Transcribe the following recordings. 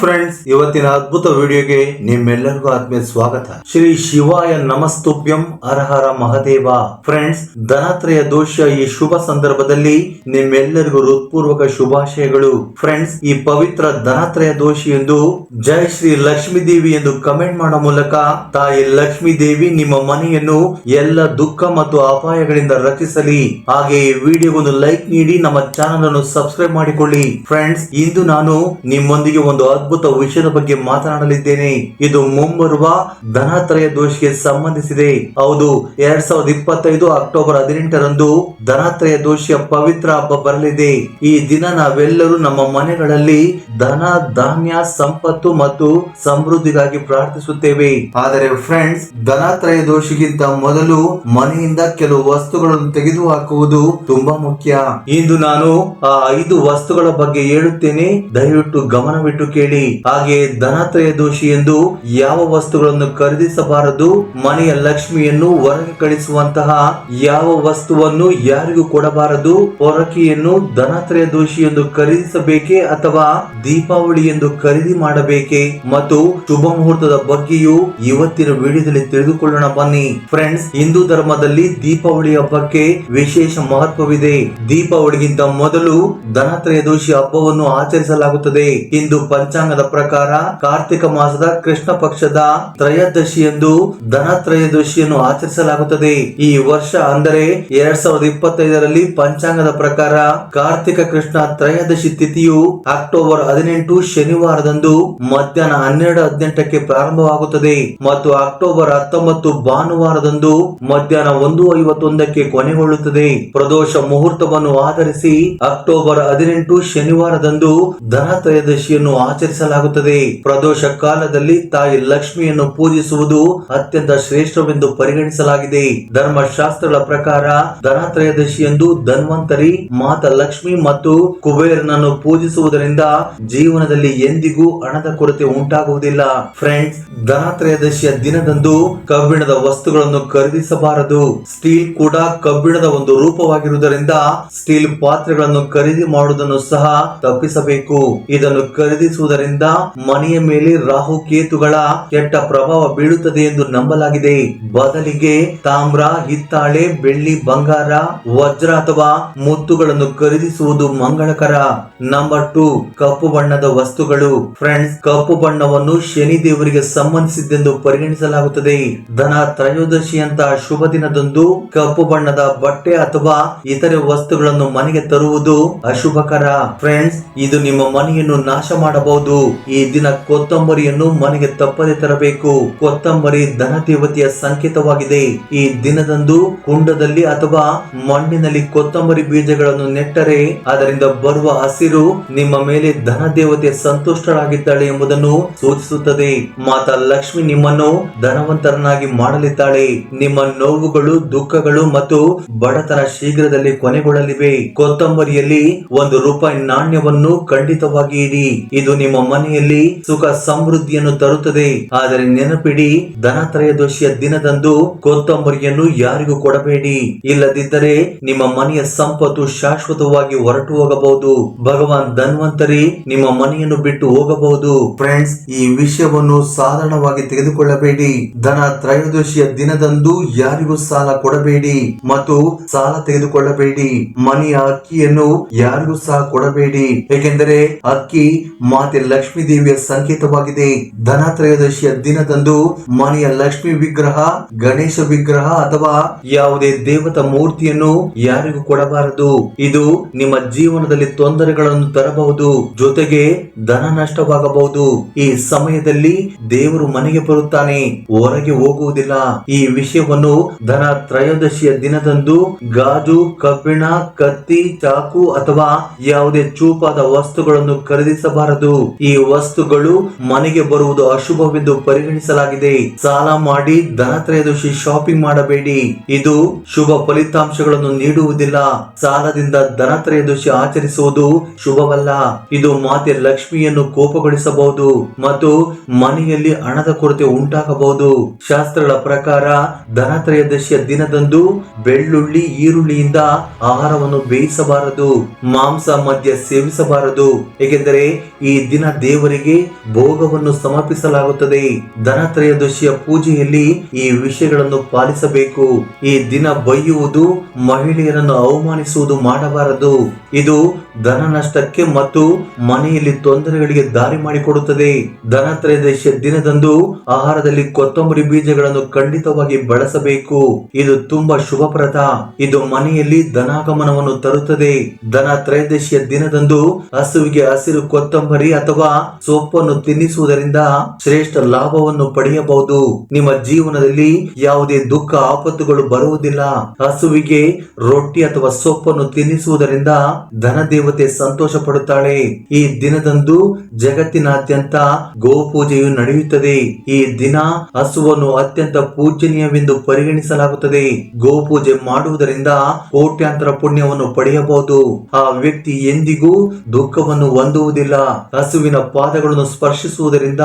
Friends ಇವತ್ತಿನ ಅದ್ಭುತ ವಿಡಿಯೋಗೆ ನಿಮ್ಮೆಲ್ಲರಿಗೂ ಆತ್ಮೀಯ ಸ್ವಾಗತ. ಶ್ರೀ ಶಿವಾಯ ನಮಸ್ತುಭ್ಯಂ ಅರ್ಹರ ಮಹದೇವ. ಫ್ರೆಂಡ್ಸ್ ಧನತ್ರಯ ದೋಷ ಈ ಶುಭ ಸಂದರ್ಭದಲ್ಲಿ ನಿಮ್ಮೆಲ್ಲರಿಗೂ ಹೃತ್ಪೂರ್ವಕ ಶುಭಾಶಯಗಳು. ಫ್ರೆಂಡ್ಸ್ ಈ ಪವಿತ್ರ ಧನತ್ರಯ ದೋಷಿ ಎಂದು ಜೈ ಶ್ರೀ ಲಕ್ಷ್ಮೀ ದೇವಿ ಎಂದು ಕಮೆಂಟ್ ಮಾಡೋ ಮೂಲಕ ತಾಯಿ ಲಕ್ಷ್ಮೀ ದೇವಿ ನಿಮ್ಮ ಮನೆಯನ್ನು ಎಲ್ಲ ದುಃಖ ಮತ್ತು ಅಪಾಯಗಳಿಂದ ರಕ್ಷಿಸಲಿ. ಹಾಗೆ ಈ ವಿಡಿಯೋಗೊಂದು ಲೈಕ್ ನೀಡಿ ನಮ್ಮ ಚಾನಲ್ ಅನ್ನು ಸಬ್ಸ್ಕ್ರೈಬ್ ಮಾಡಿಕೊಳ್ಳಿ. ಫ್ರೆಂಡ್ಸ್ ಇಂದು ನಾನು ನಿಮ್ಮೊಂದಿಗೆ ಒಂದು ವಿಷಯದ ಬಗ್ಗೆ ಮಾತನಾಡಲಿದ್ದೇನೆ. ಇದು ಮುಂಬರುವ ಧನತ್ರಯ ದೋಷಿಗೆ ಸಂಬಂಧಿಸಿದೆ. ಹೌದು, ಎರಡ್ ಸಾವಿರದ ಇಪ್ಪತ್ತೈದು ಅಕ್ಟೋಬರ್ ಹದಿನೆಂಟರಂದು ಧನತ್ರಯ ದೋಷಿಯ ಪವಿತ್ರ ಹಬ್ಬ ಬರಲಿದೆ. ಈ ದಿನ ನಾವೆಲ್ಲರೂ ನಮ್ಮ ಮನೆಗಳಲ್ಲಿ ಧನ, ಧಾನ್ಯ, ಸಂಪತ್ತು ಮತ್ತು ಸಮೃದ್ಧಿಗಾಗಿ ಪ್ರಾರ್ಥಿಸುತ್ತೇವೆ. ಆದರೆ ಫ್ರೆಂಡ್ಸ್ ಧನತ್ರಯ ದೋಷಿಗಿಂತ ಮೊದಲು ಮನೆಯಿಂದ ಕೆಲವು ವಸ್ತುಗಳನ್ನು ತೆಗೆದುಹಾಕುವುದು ತುಂಬಾ ಮುಖ್ಯ. ಇಂದು ನಾನು ಆ ಐದು ವಸ್ತುಗಳ ಬಗ್ಗೆ ಹೇಳುತ್ತೇನೆ. ದಯವಿಟ್ಟು ಗಮನವಿಟ್ಟು ಕೇಳಿ. ಹಾಗೆ ಧನತ್ರಯ ದೋಷಿ ಎಂದು ಯಾವ ವಸ್ತುಗಳನ್ನು ಖರೀದಿಸಬಾರದು? ಮನೆಯ ಲಕ್ಷ್ಮಿಯನ್ನು ಹೊರಗೆ ಕಳಿಸುವಂತಹ ಯಾವ ವಸ್ತುವನ್ನು ಯಾರಿಗೂ ಕೊಡಬಾರದು? ಹೊರಕೆಯನ್ನು ಧನತ್ರಯ ದೋಷಿ ಎಂದು ಖರೀದಿಸಬೇಕೆ ಅಥವಾ ದೀಪಾವಳಿ ಎಂದು ಖರೀದಿ ಮಾಡಬೇಕೆ? ಮತ್ತು ಶುಭ ಮುಹೂರ್ತದ ಬಗ್ಗೆಯೂ ಇವತ್ತಿನ ವಿಡಿಯೋದಲ್ಲಿ ತಿಳಿದುಕೊಳ್ಳೋಣ ಬನ್ನಿ. ಫ್ರೆಂಡ್ಸ್, ಹಿಂದೂ ಧರ್ಮದಲ್ಲಿ ದೀಪಾವಳಿ ಹಬ್ಬಕ್ಕೆ ವಿಶೇಷ ಮಹತ್ವವಿದೆ. ದೀಪಾವಳಿಗಿಂತ ಮೊದಲು ಧನತ್ರಯ ದೋಷಿ ಹಬ್ಬವನ್ನು ಆಚರಿಸಲಾಗುತ್ತದೆ. ಇಂದು ಪಂಚಾಂಗದ ಪ್ರಕಾರ ಕಾರ್ತಿಕ ಮಾಸದ ಕೃಷ್ಣ ಪಕ್ಷದ ತ್ರಯೋದಶಿ ಎಂದು ಧನತ್ರಯೋದಶಿಯನ್ನು ಆಚರಿಸಲಾಗುತ್ತದೆ. ಈ ವರ್ಷ ಅಂದರೆ ಎರಡ್ ಸಾವಿರದ ಇಪ್ಪತ್ತೈದರಲ್ಲಿ ಪಂಚಾಂಗದ ಪ್ರಕಾರ ಕಾರ್ತಿಕ ಕೃಷ್ಣ ತ್ರಯೋದಶಿ ತಿಥಿಯು ಅಕ್ಟೋಬರ್ ಹದಿನೆಂಟು ಶನಿವಾರದಂದು ಮಧ್ಯಾಹ್ನ ಹನ್ನೆರಡು ಹದಿನೆಂಟಕ್ಕೆ ಪ್ರಾರಂಭವಾಗುತ್ತದೆ ಮತ್ತು ಅಕ್ಟೋಬರ್ ಹತ್ತೊಂಬತ್ತು ಭಾನುವಾರದಂದು ಮಧ್ಯಾಹ್ನ ಒಂದು ಐವತ್ತೊಂದಕ್ಕೆ ಕೊನೆಗೊಳ್ಳುತ್ತದೆ. ಪ್ರದೋಷ ಮುಹೂರ್ತವನ್ನು ಆಧರಿಸಿ ಅಕ್ಟೋಬರ್ ಹದಿನೆಂಟು ಶನಿವಾರದಂದು ಧನತ್ರಯೋದಶಿಯನ್ನು ಆಚರಿಸಲಾಗುತ್ತದೆ ಪ್ರದೋಷ ಕಾಲದಲ್ಲಿ ತಾಯಿ ಲಕ್ಷ್ಮಿಯನ್ನು ಪೂಜಿಸುವುದು ಅತ್ಯಂತ ಶ್ರೇಷ್ಠವೆಂದು ಪರಿಗಣಿಸಲಾಗಿದೆ. ಧರ್ಮಶಾಸ್ತ್ರಗಳ ಪ್ರಕಾರ ಧನತ್ರಯೋದಶಿಯಂದು ಧನ್ವಂತರಿ, ಮಾತ ಲಕ್ಷ್ಮಿ ಮತ್ತು ಕುಬೇರನನ್ನು ಪೂಜಿಸುವುದರಿಂದ ಜೀವನದಲ್ಲಿ ಎಂದಿಗೂ ಹಣದ ಕೊರತೆ ಉಂಟಾಗುವುದಿಲ್ಲ. ಫ್ರೆಂಡ್ಸ್, ಧನತ್ರಯದಶಿಯ ದಿನದಂದು ಕಬ್ಬಿಣದ ವಸ್ತುಗಳನ್ನು ಖರೀದಿಸಬಾರದು. ಸ್ಟೀಲ್ ಕೂಡ ಕಬ್ಬಿಣದ ಒಂದು ರೂಪವಾಗಿರುವುದರಿಂದ ಸ್ಟೀಲ್ ಪಾತ್ರೆಗಳನ್ನು ಖರೀದಿ ಮಾಡುವುದನ್ನು ಸಹ ತಪ್ಪಿಸಬೇಕು. ಇದನ್ನು ಖರೀದಿಸುವುದರಿಂದ ಮನೆಯ ಮೇಲೆ ರಾಹು ಕೇತುಗಳ ಕೆಟ್ಟ ಪ್ರಭಾವ ಬೀಳುತ್ತದೆ ಎಂದು ನಂಬಲಾಗಿದೆ. ಬದಲಿಗೆ ತಾಮ್ರ, ಹಿತ್ತಾಳೆ, ಬೆಳ್ಳಿ, ಬಂಗಾರ, ವಜ್ರ ಅಥವಾ ಮುತ್ತುಗಳನ್ನು ಖರೀದಿಸುವುದು ಮಂಗಳಕರ. ನಂಬರ್ ಟು ಕಪ್ಪು ಬಣ್ಣದ ವಸ್ತುಗಳು. ಫ್ರೆಂಡ್ಸ್ ಕಪ್ಪು ಬಣ್ಣವನ್ನು ಶನಿ ದೇವರಿಗೆ ಸಂಬಂಧಿಸಿದ್ದೆಂದು ಪರಿಗಣಿಸಲಾಗುತ್ತದೆ. ಧನ ತ್ರಯೋದಶಿಯಂತಹ ಶುಭ ದಿನದಂದು ಕಪ್ಪು ಬಣ್ಣದ ಬಟ್ಟೆ ಅಥವಾ ಇತರೆ ವಸ್ತುಗಳನ್ನು ಮನೆಗೆ ತರುವುದು ಅಶುಭಕರ. ಫ್ರೆಂಡ್ಸ್ ಇದು ನಿಮ್ಮ ಮನೆಯನ್ನು ನಾಶ ಮಾಡಬಹುದು. ಈ ದಿನ ಕೊತ್ತಂಬರಿಯನ್ನು ಮನೆಗೆ ತಪ್ಪದೆ ತರಬೇಕು. ಕೊತ್ತಂಬರಿ ಧನ ದೇವತೆಯ ಸಂಕೇತವಾಗಿದೆ. ಈ ದಿನದಂದು ಕುಂಡದಲ್ಲಿ ಅಥವಾ ಮಣ್ಣಿನಲ್ಲಿ ಕೊತ್ತಂಬರಿ ಬೀಜಗಳನ್ನು ನೆಟ್ಟರೆ ಅದರಿಂದ ಬರುವ ಹಸಿರು ನಿಮ್ಮ ಮೇಲೆ ಧನ ದೇವತೆ ಸಂತುಷ್ಟರಾಗಿದ್ದಾಳೆ ಎಂಬುದನ್ನು ಸೂಚಿಸುತ್ತದೆ. ಮಾತಾ ಲಕ್ಷ್ಮಿ ನಿಮ್ಮನ್ನು ಧನವಂತರನ್ನಾಗಿ ಮಾಡಲಿದ್ದಾಳೆ. ನಿಮ್ಮ ನೋವುಗಳು, ದುಃಖಗಳು ಮತ್ತು ಬಡತನ ಶೀಘ್ರದಲ್ಲಿ ಕೊನೆಗೊಳ್ಳಲಿವೆ. ಕೊತ್ತಂಬರಿಯಲ್ಲಿ ಒಂದು ರೂಪಾಯಿ ನಾಣ್ಯವನ್ನು ಖಂಡಿತವಾಗಿ ಇಡಿ ಇದು ನಿಮ್ಮ ಮನೆಯಲ್ಲಿ ಸುಖ ಸಮೃದ್ಧಿಯನ್ನು ತರುತ್ತದೆ. ಆದರೆ ನೆನಪಿಡಿ, ಧನತ್ರಯೋದಶಿಯ ದಿನದಂದು ಕೊತ್ತಂಬರಿಯನ್ನು ಯಾರಿಗೂ ಕೊಡಬೇಡಿ. ಇಲ್ಲದಿದ್ದರೆ ನಿಮ್ಮ ಮನೆಯ ಸಂಪತ್ತು ಶಾಶ್ವತವಾಗಿ ಹೊರಟು ಹೋಗಬಹುದು. ಭಗವಾನ್ ಧನ್ವಂತರಿ ನಿಮ್ಮ ಮನೆಯನ್ನು ಬಿಟ್ಟು ಹೋಗಬಹುದು. ಫ್ರೆಂಡ್ಸ್, ಈ ವಿಷಯವನ್ನು ಸಾಧಾರಣವಾಗಿ ತೆಗೆದುಕೊಳ್ಳಬೇಡಿ. ಧನ ತ್ರಯೋದಶಿಯ ದಿನದಂದು ಯಾರಿಗೂ ಸಾಲ ಕೊಡಬೇಡಿ ಮತ್ತು ಸಾಲ ತೆಗೆದುಕೊಳ್ಳಬೇಡಿ. ಮನೆಯ ಅಕ್ಕಿಯನ್ನು ಯಾರಿಗೂ ಸಹ ಕೊಡಬೇಡಿ. ಏಕೆಂದರೆ ಅಕ್ಕಿ ಮಾತೆ ಲಕ್ಷ್ಮೀ ದೇವಿಯ ಸಂಕೇತವಾಗಿದೆ. ಧನ ತ್ರಯೋದಶಿಯ ದಿನದಂದು ಮನೆಯ ಲಕ್ಷ್ಮಿ ವಿಗ್ರಹ, ಗಣೇಶ ವಿಗ್ರಹ ಅಥವಾ ಯಾವುದೇ ದೇವತಾ ಮೂರ್ತಿಯನ್ನು ಯಾರಿಗೂ ಕೊಡಬಾರದು. ಇದು ನಿಮ್ಮ ಜೀವನದಲ್ಲಿ ತೊಂದರೆಗಳನ್ನು ತರಬಹುದು. ಜೊತೆಗೆ ಧನ ನಷ್ಟವಾಗಬಹುದು. ಈ ಸಮಯದಲ್ಲಿ ದೇವರು ಮನೆಗೆ ಬರುತ್ತಾನೆ, ಹೊರಗೆ ಹೋಗುವುದಿಲ್ಲ. ಈ ವಿಷಯವನ್ನು ಧನ ತ್ರಯೋದಶಿಯ ದಿನದಂದು ಗಾಜು, ಕಬ್ಬಿಣ, ಕತ್ತಿ, ಚಾಕು ಅಥವಾ ಯಾವುದೇ ಚೂಪಾದ ವಸ್ತುಗಳನ್ನು ಖರೀದಿಸಬಾರದು. ಈ ವಸ್ತುಗಳು ಮನೆಗೆ ಬರುವುದು ಅಶುಭವೆಂದು ಪರಿಗಣಿಸಲಾಗಿದೆ. ಸಾಲ ಮಾಡಿ ಧನತ್ರಯೋದಶಿ ಶಾಪಿಂಗ್ ಮಾಡಬೇಡಿ. ಇದು ಶುಭ ಫಲಿತಾಂಶಗಳನ್ನು ನೀಡುವುದಿಲ್ಲ. ಸಾಲದಿಂದ ಧನತ್ರಯೋದಶಿ ಆಚರಿಸುವುದು ಶುಭವಲ್ಲ. ಇದು ಮಾತೆ ಲಕ್ಷ್ಮಿಯನ್ನು ಕೋಪಗೊಳಿಸಬಹುದು ಮತ್ತು ಮನೆಯಲ್ಲಿ ಹಣದ ಕೊರತೆ ಉಂಟಾಗಬಹುದು. ಶಾಸ್ತ್ರಗಳ ಪ್ರಕಾರ ಧನತ್ರಯದಶಿಯ ದಿನದಂದು ಬೆಳ್ಳುಳ್ಳಿ, ಈರುಳ್ಳಿಯಿಂದ ಆಹಾರವನ್ನು ಬೇಯಿಸಬಾರದು. ಮಾಂಸ ಮದ್ಯ ಸೇವಿಸಬಾರದು. ಏಕೆಂದರೆ ಈ ದಿನ ದೇವರಿಗೆ ಭೋಗವನ್ನು ಸಮರ್ಪಿಸಲಾಗುತ್ತದೆ. ಧನತ್ರಯೋದಶಿಯ ಪೂಜೆಯಲ್ಲಿ ಈ ವಿಷಯಗಳನ್ನು ಪಾಲಿಸಬೇಕು. ಈ ದಿನ ಬೈಯುವುದು ಮಹಿಳೆಯರನ್ನು ಅವಮಾನಿಸುವುದು ಮಾಡಬಾರದು. ಇದು ಧನ ನಷ್ಟಕ್ಕೆ ಮತ್ತು ಮನೆಯಲ್ಲಿ ತೊಂದರೆಗಳಿಗೆ ದಾರಿ ಮಾಡಿಕೊಡುತ್ತದೆ. ಧನತ್ರಯೋದಶಿಯ ದಿನದಂದು ಆಹಾರದಲ್ಲಿ ಕೊತ್ತಂಬರಿ ಬೀಜಗಳನ್ನು ಖಂಡಿತವಾಗಿ ಬಳಸಬೇಕು. ಇದು ತುಂಬಾ ಶುಭಪ್ರದ. ಇದು ಮನೆಯಲ್ಲಿ ಧನಾಗಮನವನ್ನು ತರುತ್ತದೆ. ಧನ ತ್ರಯೋದಶಿಯ ದಿನದಂದು ಹಸುವಿಗೆ ಹಸಿರು ಕೊತ್ತಂಬರಿ ಅಥವಾ ಸೊಪ್ಪನ್ನು ತಿನ್ನಿಸುವುದರಿಂದ ಶ್ರೇಷ್ಠ ಲಾಭವನ್ನು ಪಡೆಯಬಹುದು. ನಿಮ್ಮ ಜೀವನದಲ್ಲಿ ಯಾವುದೇ ದುಃಖ, ಆಪತ್ತುಗಳು ಬರುವುದಿಲ್ಲ. ಹಸುವಿಗೆ ರೊಟ್ಟಿ ಅಥವಾ ಸೊಪ್ಪನ್ನು ತಿನ್ನಿಸುವುದರಿಂದ ಧನ ದೇವತೆ ಸಂತೋಷ ಪಡುತ್ತಾಳೆ ಈ ದಿನದಂದು ಜಗತ್ತಿನಾದ್ಯಂತ ಗೋಪೂಜೆಯು ನಡೆಯುತ್ತದೆ. ಈ ದಿನ ಹಸುವನ್ನು ಅತ್ಯಂತ ಪೂಜನೀಯವೆಂದು ಪರಿಗಣಿಸಲಾಗುತ್ತದೆ. ಗೋಪೂಜೆ ಮಾಡುವುದರಿಂದ ಕೋಟ್ಯಾಂತರ ಪುಣ್ಯವನ್ನು ಪಡೆಯಬಹುದು. ಆ ವ್ಯಕ್ತಿ ಎಂದಿಗೂ ದುಃಖವನ್ನು ಹೊಂದುವುದಿಲ್ಲ. ಹಸುವಿನ ಪಾದಗಳನ್ನು ಸ್ಪರ್ಶಿಸುವುದರಿಂದ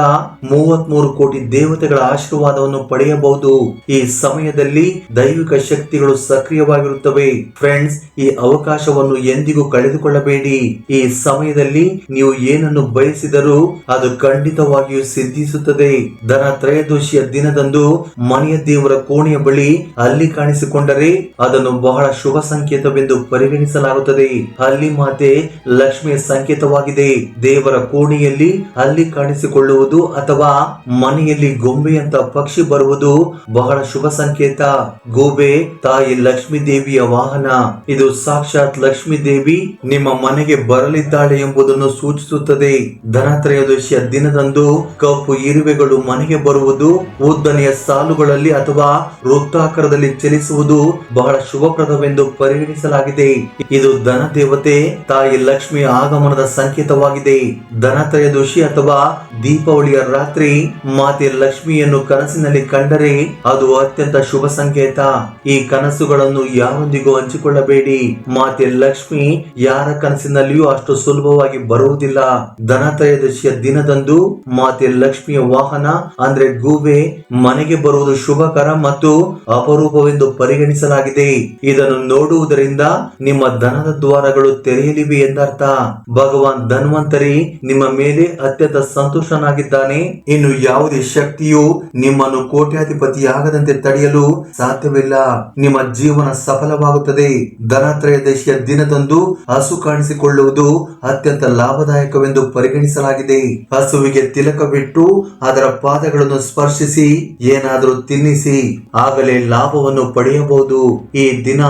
ಮೂವತ್ಮೂರು ಕೋಟಿ ದೇವತೆಗಳ ಆಶೀರ್ವಾದವನ್ನು ಪಡೆಯಬಹುದು. ಈ ಸಮಯದಲ್ಲಿ ದೈವಿಕ ಶಕ್ತಿಗಳು ಸಕ್ರಿಯವಾಗಿರುತ್ತವೆ. ಫ್ರೆಂಡ್ಸ್, ಈ ಅವಕಾಶವನ್ನು ಎಂದಿಗೂ ಕಳೆದುಕೊಳ್ಳಬೇಡಿ. ಈ ಸಮಯದಲ್ಲಿ ನೀವು ಏನನ್ನು ಬಯಸಿದರೂ ಅದು ಖಂಡಿತವಾಗಿಯೂ ಸಿದ್ಧಿಸುತ್ತದೆ. ಧನ ತ್ರಯೋದಶಿಯ ದಿನದಂದು ಮನೆಯ ದೇವರ ಕೋಣೆಯ ಬಳಿ ಅಲ್ಲಿ ಕಾಣಿಸಿಕೊಂಡರೆ ಅದನ್ನು ಬಹಳ ಶುಭ ಸಂಕೇತವೆಂದು ಪರಿಗಣಿಸಲಾಗುತ್ತದೆ. ಅಲ್ಲಿ ಮಾತೆ ಲಕ್ಷ್ಮಿಯ ಸಂಕೇತವಾಗಿದೆ. ದೇವರ ಕೋಣೆಯಲ್ಲಿ ಅಲ್ಲಿ ಕಾಣಿಸಿಕೊಳ್ಳುವುದು ಅಥವಾ ಮನೆಯಲ್ಲಿ ಗೊಂಬೆಯಂತ ಪಕ್ಷಿ ಬರುವುದು ಬಹಳ ಶುಭ ಸಂಕೇತ. ಗೋಬೆ, ತಾಯಿ ಲಕ್ಷ್ಮೀ ದೇವಿಯ ವಾಹನ. ಇದು ಸಾಕ್ಷಾತ್ ಲಕ್ಷ್ಮೀ ದೇವಿ ನಿಮ್ಮ ಮನೆಗೆ ಬರಲಿದ್ದಾಳೆ ಎಂಬುದನ್ನು ಸೂಚಿಸುತ್ತದೆ. ಧನತ್ರಯೋದಶಿಯ ದಿನದಂದು ಕಪ್ಪು ಇರುವೆಗಳು ಮನೆಗೆ ಬರುವುದು, ಉದ್ದನೆಯ ಸಾಲುಗಳಲ್ಲಿ ಅಥವಾ ವೃತ್ತಾಕಾರದಲ್ಲಿ ಚಲಿಸುವುದು ಬಹಳ ಶುಭಪ್ರದವೆಂದು ಪರಿಗಣಿಸಲಾಗಿದೆ. ಇದು ಧನ ದೇವತೆ, ತಾಯಿ ಲಕ್ಷ್ಮಿಯ ಆಗಮನದ ಸಂಕೇತವಾಗಿದೆ. ಧನತ್ರಯೋದಶಿ ಅಥವಾ ದೀಪಾವಳಿಯ ರಾತ್ರಿ ಮಾತೆ ಲಕ್ಷ್ಮಿಯನ್ನು ಕನಸಿನಲ್ಲಿ ಕಂಡರೆ ಅದು ಅತ್ಯಂತ ಶುಭ ಸಂಕೇತ. ಈ ಕನಸುಗಳನ್ನು ಯಾರೊಂದಿಗೂ ಹಂಚಿಕೊಳ್ಳಬೇಡಿ. ಮಾತೆ ಲಕ್ಷ್ಮಿ ಯಾರ ಕನಸಿನಲ್ಲಿಯೂ ಅಷ್ಟು ಸುಲಭವಾಗಿ ಬರುವುದಿಲ್ಲ. ಧನತ್ರಯದಶಿಯ ದಿನದಂದು ಮಾತೆ ಲಕ್ಷ್ಮಿಯ ವಾಹನ, ಅಂದ್ರೆ ಗೂಬೆ, ಮನೆಗೆ ಬರುವುದು ಶುಭಕರ ಮತ್ತು ಅಪರೂಪವೆಂದು ಪರಿಗಣಿಸಲಾಗಿದೆ. ಇದನ್ನು ನೋಡುವುದರಿಂದ ನಿಮ್ಮ ಧನದ ದ್ವಾರಗಳು ತೆರೆಯಲಿವೆ ಎಂದರ್ಥ. ಭಗವಾನ್ ಧನ್ವಂತರಿ ನಿಮ್ಮ ಮೇಲೆ ಅತ್ಯಂತ ಸಂತೋಷನಾಗಿದ್ದಾನೆ ಇನ್ನು ಯಾವುದೇ ಶಕ್ತಿಯು ನಿಮ್ಮನ್ನು ಕೋಟ್ಯಾಧಿಪತಿಯಾಗದಂತೆ ತಡೆಯಲು ಸಾಧ್ಯವಿಲ್ಲ. ನಿಮ್ಮ ಜೀವನ ಸಫಲವಾಗುತ್ತದೆ. ಧನತ್ರಯದಶಿಯ ದಿನದಂದು ಹಸು ಕಾಣಿಸಿಕೊಳ್ಳುವುದು ಅತ್ಯಂತ ಲಾಭದಾಯಕವೆಂದು ಪರಿಗಣಿಸಲಾಗಿದೆ. ಹಸುವಿಗೆ ತಿಲಕ ಬಿಟ್ಟು ಅದರ ಪಾದಗಳನ್ನು ಸ್ಪರ್ಶಿಸಿ, ಏನಾದರೂ ತಿನ್ನಿಸಿ, ಆಗಲೇ ಲಾಭವನ್ನು ಪಡೆಯಬಹುದು. ಈ ದಿನ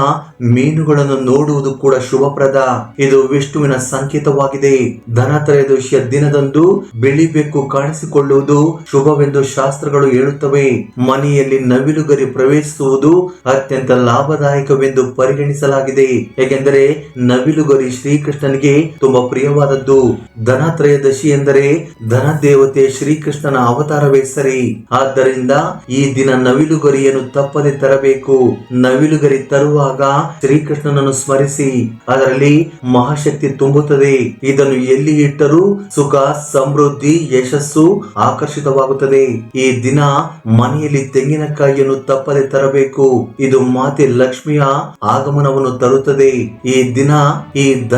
ಮೀನುಗಳನ್ನು ನೋಡುವುದು ಕೂಡ ಶುಭಪ್ರದ. ಇದು ವಿಷ್ಣುವಿನ ಸಂಕೇತವಾಗಿದೆ. ಧನತ್ರಯದಶಿಯ ದಿನದಂದು ಬಿಳಿ ಬೆಕ್ಕು ಕಾಣಿಸಿಕೊಳ್ಳುವುದು ಶುಭವೆಂದು ಶಾಸ್ತ್ರಗಳು ಹೇಳುತ್ತವೆ. ಮನೆಯಲ್ಲಿ ನವಿಲುಗರಿ ಪ್ರವೇಶಿಸುವುದು ಅತ್ಯಂತ ಲಾಭದಾಯಕವೆಂದು ಪರಿಗಣಿಸಲಾಗಿದೆ. ಏಕೆಂದರೆ ನವಿಲುಗರಿ ಶ್ರೀಕೃಷ್ಣನಿಗೆ ತುಂಬಾ ಪ್ರಿಯವಾದದ್ದು. ಧನತ್ರಯದಶಿ ಎಂದರೆ ಧನ ದೇವತೆ ಶ್ರೀಕೃಷ್ಣನ ಅವತಾರವೇ ಸರಿ. ಆದ್ದರಿಂದ ಈ ದಿನ ನವಿಲುಗರಿಯನ್ನು ತಪ್ಪದೆ ತರಬೇಕು. ನವಿಲುಗರಿ ತರುವಾಗ ಶ್ರೀಕೃಷ್ಣನನ್ನು ಸ್ಮರಿಸಿ, ಅದರಲ್ಲಿ ಮಹಾಶಕ್ತಿ ತುಂಬುತ್ತದೆ. ಇದನ್ನು ಎಲ್ಲಿ ಇಟ್ಟರೂ ಸುಖ, ಸಮೃದ್ಧಿ, ಯಶಸ್ಸು ಆಕರ್ಷಿತವಾಗುತ್ತದೆ. ಈ ದಿನ ಮನೆಯಲ್ಲಿ ತೆಂಗಿನಕಾಯಿಯನ್ನು ತಪ್ಪದೆ ತರಬೇಕು. ಇದು ಮಾತೆ ಲಕ್ಷ್ಮಿಯ ಆಗಮನವನ್ನು ತರುತ್ತದೆ. ಈ ದಿನ ಈ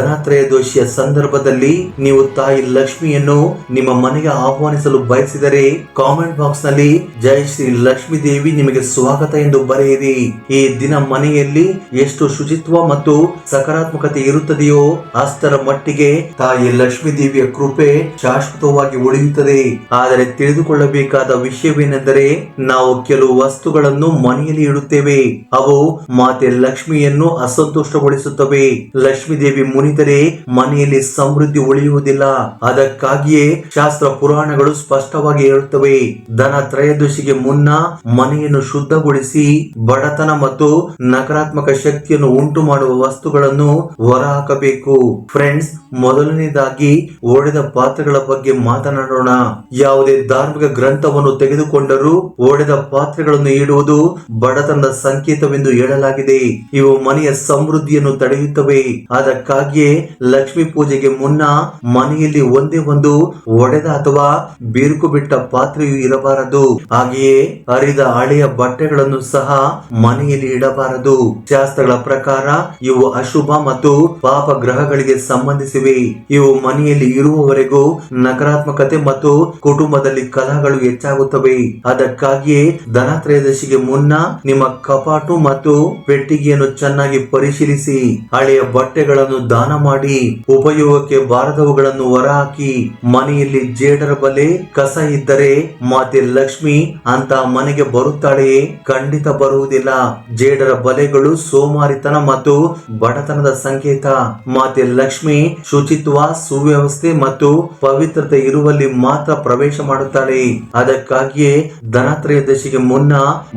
ದೋಷಿಯ ಸಂದರ್ಭದಲ್ಲಿ ನೀವು ತಾಯಿ ಲಕ್ಷ್ಮಿಯನ್ನು ನಿಮ್ಮ ಮನೆಗೆ ಆಹ್ವಾನಿಸಲು ಬಯಸಿದರೆ ಕಾಮೆಂಟ್ ಬಾಕ್ಸ್ನಲ್ಲಿ ಜಯ ಶ್ರೀ ಲಕ್ಷ್ಮೀ ದೇವಿ ನಿಮಗೆ ಸ್ವಾಗತ ಎಂದು ಬರೆಯಿರಿ. ಈ ದಿನ ಮನೆಯಲ್ಲಿ ಎಷ್ಟು ಶುಚಿತ್ವ ಮತ್ತು ಸಕಾರಾತ್ಮಕತೆ ಇರುತ್ತದೆಯೋ ಅಷ್ಟರ ಮಟ್ಟಿಗೆ ತಾಯಿ ಲಕ್ಷ್ಮೀ ದೇವಿಯ ಕೃಪೆ ಶಾಶ್ವತವಾಗಿ ಉಳಿಯುತ್ತದೆ. ಆದರೆ ತಿಳಿದುಕೊಳ್ಳಬೇಕಾದ ವಿಷಯವೇನೆಂದರೆ ನಾವು ಕೆಲವು ವಸ್ತುಗಳನ್ನು ಮನೆಯಲ್ಲಿ ಇಡುತ್ತೇವೆ. ಅವು ಮಾತೆ ಲಕ್ಷ್ಮಿಯನ್ನು ಅಸಂತುಷ್ಟಗೊಳಿಸುತ್ತವೆ. ಲಕ್ಷ್ಮೀ ದೇವಿ ಮುನಿದರೆ ಮನೆಯಲ್ಲಿ ಸಮೃದ್ಧಿ ಉಳಿಯುವುದಿಲ್ಲ. ಅದಕ್ಕಾಗಿಯೇ ಶಾಸ್ತ್ರ ಪುರಾಣಗಳು ಸ್ಪಷ್ಟವಾಗಿ ಹೇಳುತ್ತವೆ. ಧನ ತ್ರಯೋದಶಿಗೆ ಮುನ್ನ ಮನೆಯನ್ನು ಶುದ್ಧಗೊಳಿಸಿ ಬಡತನ ಮತ್ತು ನಕಾರಾತ್ಮಕ ಶಕ್ತಿಯನ್ನು ಉಂಟು ಮಾಡುವ ವಸ್ತುಗಳನ್ನು ಹೊರಹಾಕಬೇಕು. ಫ್ರೆಂಡ್ಸ್ ಮೊದಲನೇದಾಗಿ ಒಡೆದ ಪಾತ್ರೆಗಳ ಬಗ್ಗೆ ಮಾತನಾಡೋಣ. ಯಾವುದೇ ಧಾರ್ಮಿಕ ಗ್ರಂಥವನ್ನು ತೆಗೆದುಕೊಂಡರೂ ಒಡೆದ ಪಾತ್ರೆಗಳನ್ನು ಇಡುವುದು ಬಡತನದ ಸಂಕೇತವೆಂದು ಹೇಳಲಾಗಿದೆ. ಇವು ಮನೆಯ ಸಮೃದ್ಧಿಯನ್ನು ತಡೆಯುತ್ತವೆ. ಅದಕ್ಕಾಗಿಯೇ ಲಕ್ಷ್ಮಿ ಪೂಜೆಗೆ ಮುನ್ನ ಮನೆಯಲ್ಲಿ ಒಂದೇ ಒಂದು ಒಡೆದ ಅಥವಾ ಬಿರುಕು ಬಿಟ್ಟ ಪಾತ್ರೆಯು ಇರಬಾರದು. ಹಾಗೆಯೇ ಹರಿದ ಹಳೆಯ ಬಟ್ಟೆಗಳನ್ನು ಸಹ ಮನೆಯಲ್ಲಿ ಇಡಬಾರದು. ಶಾಸ್ತ್ರಗಳ ಪ್ರಕಾರ, ಇವು ಅಶುಭ ಮತ್ತು ಪಾಪ ಗ್ರಹಗಳಿಗೆ ಸಂಬಂಧಿಸಿವೆ. ಇವು ಮನೆಯಲ್ಲಿ ಇರುವವರೆಗೂ ನಕಾರಾತ್ಮಕತೆ ಮತ್ತು ಕುಟುಂಬದಲ್ಲಿ ಕಲಹಗಳು ಹೆಚ್ಚಾಗುತ್ತವೆ. ಅದಕ್ಕಾಗಿಯೇ ಧನತ್ರಯೋದಶಿಗೆ ಮುನ್ನ ನಿಮ್ಮ ಕಪಾಟು ಮತ್ತು ಪೆಟ್ಟಿಗೆಯನ್ನು ಚೆನ್ನಾಗಿ ಪರಿಶೀಲಿಸಿ, ಹಳೆಯ ಬಟ್ಟೆಗಳನ್ನು ದಾನ ಮಾಡಿ, ಉಪಯೋಗಕ್ಕೆ ಬಾರದವುಗಳನ್ನು ಹೊರಹಾಕಿ, ಮನೆಯಲ್ಲಿ ಜೇಡರ ಬಲೆ, ಕಸ ಇದ್ದರೆ ಮಾತೆ ಲಕ್ಷ್ಮಿ ಅಂತ ಮನೆಗೆ ಬರುತ್ತಾಳೆಯೇ? ಖಂಡಿತ ಬರುವುದಿಲ್ಲ. ಜೇಡರ ಬಲೆಗಳು ಸೋಮಾರಿತನ ಮತ್ತು ಬಡತನದ ಸಂಕೇತ. ಮಾತೆ ಲಕ್ಷ್ಮಿ ಶುಚಿತ್ವ, ಸುವ್ಯವಸ್ಥೆ ಮತ್ತು ಪವಿತ್ರತೆ ಇರುವಲ್ಲಿ ಮಾತ್ರ ಪ್ರವೇಶ ಮಾಡುತ್ತಾಳೆ. ಅದಕ್ಕಾಗಿಯೇ ಧನತ್ರಯೋದಶಿಗೆ ಮುನ್ನ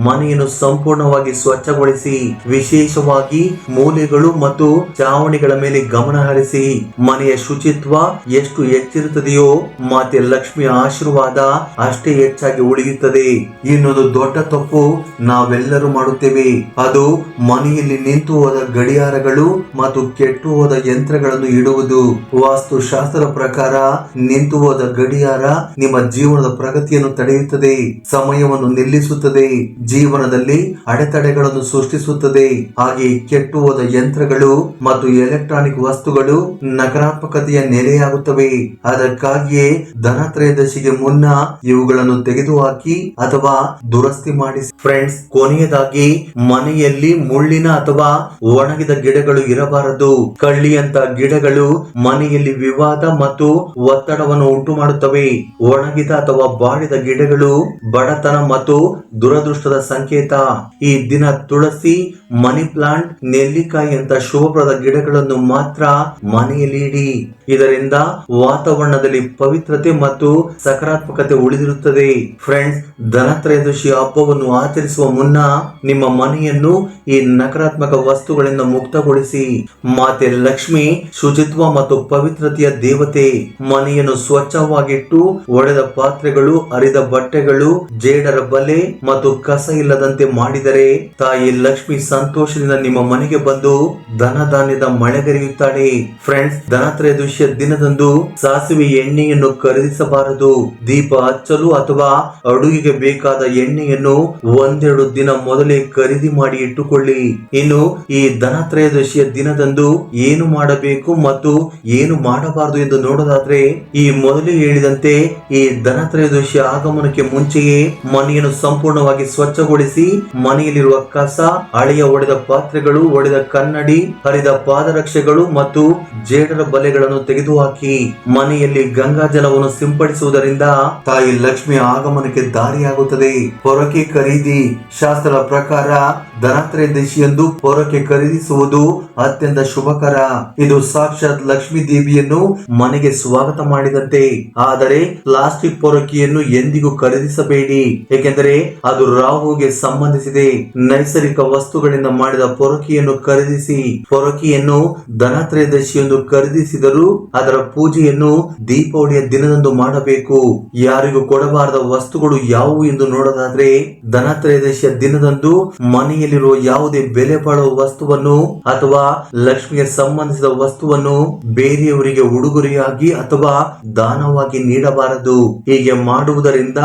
ಮನೆಯನ್ನು ಸಂಪೂರ್ಣವಾಗಿ ಸ್ವಚ್ಛಗೊಳಿಸಿ, ವಿಶೇಷವಾಗಿ ಮೂಲೆಗಳು ಮತ್ತು ಚಾವಣಿಗಳ ಮೇಲೆ ಗಮನ ಹರಿಸಿ, ಮನೆಯ ಶುಚಿತ್ವ ಎಷ್ಟು ಹೆಚ್ಚಿರುತ್ತದೆಯೋ ಮಾತೆ ಲಕ್ಷ್ಮಿಯ ಆಶೀರ್ವಾದ ಅಷ್ಟೇ ಹೆಚ್ಚಾಗಿ ಉಳಿಯುತ್ತದೆ. ಇನ್ನೊಂದು ದೊಡ್ಡ ತಪ್ಪು ನಾವೆಲ್ಲರೂ ಮಾಡುತ್ತೇವೆ. ಅದು ಮನೆಯಲ್ಲಿ ನಿಂತು ಹೋದ ಗಡಿಯಾರಗಳು ಮತ್ತು ಕೆಟ್ಟು ಹೋದ ಯಂತ್ರಗಳನ್ನು ಇಡುವುದು. ವಾಸ್ತುಶಾಸ್ತ್ರ ಪ್ರಕಾರ ನಿಂತು ಹೋದ ಗಡಿಯಾರ ನಿಮ್ಮ ಜೀವನದ ಪ್ರಗತಿಯನ್ನು ತಡೆಯುತ್ತದೆ, ಸಮಯವನ್ನು ನಿಲ್ಲಿಸುತ್ತದೆ, ಜೀವನದಲ್ಲಿ ಅಡೆತಡೆಗಳನ್ನು ಸೃಷ್ಟಿಸುತ್ತದೆ. ಹಾಗೆ ಕೆಟ್ಟು ಹೋದ ಯಂತ್ರಗಳು ಮತ್ತು ಎಲೆಕ್ಟ್ರಾನಿಕ್ ವಸ್ತುಗಳು ನಕಾರಾತ್ಮಕತೆಯ ನೆಲೆಯಾಗುತ್ತವೆ. ಅದಕ್ಕಾಗಿಯೇ ಧನತ್ರಯದಶಿಗೆ ಮುನ್ನ ಇವುಗಳನ್ನು ತೆಗೆದುಹಾಕಿ ಅಥವಾ ದುರಸ್ತಿ ಮಾಡಿಸಿ. ಫ್ರೆಂಡ್ಸ್, ಕೊನೆಯದಾಗಿ ಮನೆಯಲ್ಲಿ ಮುಳ್ಳಿನ ಅಥವಾ ಒಣಗಿದ ಗಿಡಗಳು ಇರಬಾರದು. ಕಳ್ಳಿಯಂತ ಗಿಡಗಳು ಮನೆಯಲ್ಲಿ ವಿವಾದ ಮತ್ತು ಒತ್ತಡವನ್ನು ಉಂಟು ಮಾಡುತ್ತವೆ ಒಣಗಿದ ಅಥವಾ ಬಾಡಿದ ಗಿಡಗಳು ಬಡತನ ಮತ್ತು ದುರದೃಷ್ಟದ ಸಂಕೇತ. ಈ ದಿನ ತುಳಸಿ, ಮನಿ ಪ್ಲಾಂಟ್, ನೆಲ್ಲಿಕಾಯಿ ಅಂತ ಗಿಡಗಳನ್ನು ಮಾತ್ರ ಮನೆಯಲ್ಲಿ ಇಡಿ. ಇದರಿಂದ ವಾತಾವರಣದಲ್ಲಿ ಪವಿತ್ರತೆ ಮತ್ತು ಸಕಾರಾತ್ಮಕತೆ ಉಳಿದಿರುತ್ತದೆ. ಫ್ರೆಂಡ್ಸ್ ಧನತ್ರಯೋದಶಿ ಹಬ್ಬವನ್ನು ಆಚರಿಸುವ ಮುನ್ನ ನಿಮ್ಮ ಮನೆಯನ್ನು ಈ ನಕಾರಾತ್ಮಕ ವಸ್ತುಗಳಿಂದ ಮುಕ್ತಗೊಳಿಸಿ. ಮಾತೆ ಲಕ್ಷ್ಮಿ, ಶುಚಿತ್ವ ಮತ್ತು ಪವಿತ್ರತೆಯ ದೇವತೆ, ಮನೆಯನ್ನು ಸ್ವಚ್ಛವಾಗಿಟ್ಟು ಒಡೆದ ಪಾತ್ರೆಗಳು, ಅರಿದ ಬಟ್ಟೆಗಳು, ಜೇಡರ ಬಲೆ ಮತ್ತು ಕಸ ಇಲ್ಲದಂತೆ ಮಾಡಿದರೆ ತಾಯಿ ಲಕ್ಷ್ಮಿ ಸಂತೋಷದಿಂದ ನಿಮ್ಮ ಮನೆಗೆ ಬಂದು ಧನ ಧಾನ್ಯದ ಮಳೆಗರೆಯುತ್ತಾಳೆ ಫ್ರೆಂಡ್ಸ್ ಧನತ್ರಯೋದಶಿಯ ದಿನದಂದು ಸಾಸಿವೆ ಎಣ್ಣೆಯನ್ನು ಖರೀದಿಸಬಾರದು. ದೀಪ ಹಚ್ಚಲು ಅಥವಾ ಅಡುಗೆಗೆ ಬೇಕಾದ ಎಣ್ಣೆಯನ್ನು ಒಂದೆರಡು ದಿನ ಮೊದಲೇ ಖರೀದಿ ಮಾಡಿ ಇಟ್ಟುಕೊಳ್ಳಿ. ಇನ್ನು ಈ ಧನತ್ರಯೋದಶಿಯ ದಿನದಂದು ಏನು ಮಾಡಬೇಕು ಮತ್ತು ಏನು ಮಾಡಬಾರದು ಎಂದು ನೋಡೋದಾದ್ರೆ, ಈ ಮೊದಲೇ ಹೇಳಿದಂತೆ ಈ ಧನತ್ರಯೋದಶಿಯ ಆಗಮನಕ್ಕೆ ಮುಂಚೆಯೇ ಮನೆಯನ್ನು ಸಂಪೂರ್ಣವಾಗಿ ಸ್ವಚ್ಛಗೊಳಿಸಿ, ಮನೆಯಲ್ಲಿರುವ ಕಸ, ಹಳೆಯ ಒಡೆದ ಪಾತ್ರೆಗಳು, ಒಡೆದ ಕನ್ನಡಿ, ಹರಿದ ಪಾದರಕ್ಷೆಗಳು ಮತ್ತು ಜೇಡರ ಬಲೆಗಳನ್ನು ತೆಗೆದುಹಾಕಿ ಮನೆಯಲ್ಲಿ ಗಂಗಾ ಜಲವನ್ನು ಸಿಂಪಡಿಸುವುದರಿಂದ ತಾಯಿ ಲಕ್ಷ್ಮಿಯ ಆಗಮನಕ್ಕೆ ದಾರಿಯಾಗುತ್ತದೆ. ಪೊರಕೆ ಖರೀದಿ ಶಾಸ್ತ್ರ ಪ್ರಕಾರ ಧನತ್ರಯೋದಶಿಯಂದು ಪೊರಕೆ ಖರೀದಿಸುವುದು ಅತ್ಯಂತ ಶುಭಕರ. ಇದು ಸಾಕ್ಷಾತ್ ಲಕ್ಷ್ಮೀ ದೇವಿಯನ್ನು ಮನೆಗೆ ಸ್ವಾಗತ ಮಾಡಿದಂತೆ. ಆದರೆ ಪ್ಲಾಸ್ಟಿಕ್ ಪೊರಕೆಯನ್ನು ಎಂದಿಗೂ ಖರೀದಿಸಬೇಡಿ. ಏಕೆಂದರೆ ಅದು ರಾಹುಗೆ ಸಂಬಂಧಿಸಿದೆ. ನೈಸರ್ಗಿಕ ವಸ್ತುಗಳಿಂದ ಮಾಡಿದ ಪೊರಕೆಯನ್ನು ಖರೀದಿಸಿ, ಪೊರಕೆಯನ್ನು ಧನತ್ರಯೋದಶಿಯಂದು ಖರೀದಿಸಿದರೂ ಅದರ ಪೂಜೆಯನ್ನು ದೀಪಾವಳಿಯ ದಿನದಂದು ಮಾಡಬೇಕು. ಯಾರಿಗೂ ಕೊಡಬಾರದ ವಸ್ತುಗಳು ಯಾವುವು ಎಂದು ನೋಡೋದಾದ್ರೆ, ಧನತ್ರಯೋದಶಿಯ ದಿನದಂದು ಮನೆಯಲ್ಲಿರುವ ಯಾವುದೇ ಬೆಲೆ ಬಾಳುವ ವಸ್ತುವನ್ನು ಅಥವಾ ಲಕ್ಷ್ಮಿಗೆ ಸಂಬಂಧಿಸಿದ ವಸ್ತುವನ್ನು ಬೇರೆಯವರಿಗೆ ಉಡುಗೊರೆಯಾಗಿ ಅಥವಾ ದಾನವಾಗಿ ನೀಡಬಾರದು. ಹೀಗೆ ಮಾಡುವುದರಿಂದ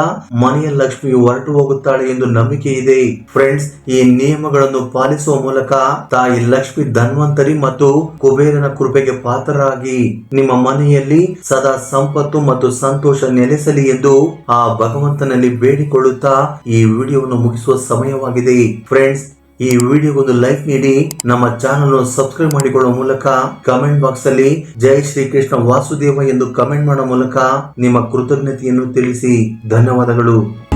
ಮನೆಯ ಲಕ್ಷ್ಮಿಯು ಹೊರಟು ಹೋಗುತ್ತಾಳೆ ಎಂದು ನಂಬಿಕೆ ಇದೆ. ಫ್ರೆಂಡ್ಸ್, ಈ ನಿಯಮಗಳನ್ನು ಪಾಲಿಸುವ ಮೂಲಕ ತಾಯಿ ಲಕ್ಷ್ಮಿ ಧನ್ವಂತರಿ ಮತ್ತು ಕುಬೇರನ ಕೃಪೆಗೆ ಪಾತ್ರರಾಗಿ. ನಿಮ್ಮ ಮನೆಯಲ್ಲಿ ಸದಾ ಸಂಪತ್ತು ಮತ್ತು ಸಂತೋಷ ನೆಲೆಸಲಿ ಎಂದು ಆ ಭಗವಂತನಲ್ಲಿ ಬೇಡಿಕೊಳ್ಳುತ್ತಾ ಈ ವಿಡಿಯೋವನ್ನು ಮುಗಿಸುವ ಸಮಯವಾಗಿದೆ. ಫ್ರೆಂಡ್ಸ್ ಈ ವಿಡಿಯೋಗೊಂದು ಲೈಕ್ ನೀಡಿ. ನಮ್ಮ ಚಾನಲ್ ಸಬ್ಸ್ಕ್ರೈಬ್ ಮಾಡಿಕೊಳ್ಳುವ ಮೂಲಕ ಕಮೆಂಟ್ ಬಾಕ್ಸ್ ಅಲ್ಲಿ ಜೈ ಶ್ರೀ ಕೃಷ್ಣ ವಾಸುದೇವ ಎಂದು ಕಮೆಂಟ್ ಮಾಡುವ ಮೂಲಕ ನಿಮ್ಮ ಕೃತಜ್ಞತೆಯನ್ನು ತಿಳಿಸಿ. ಧನ್ಯವಾದಗಳು.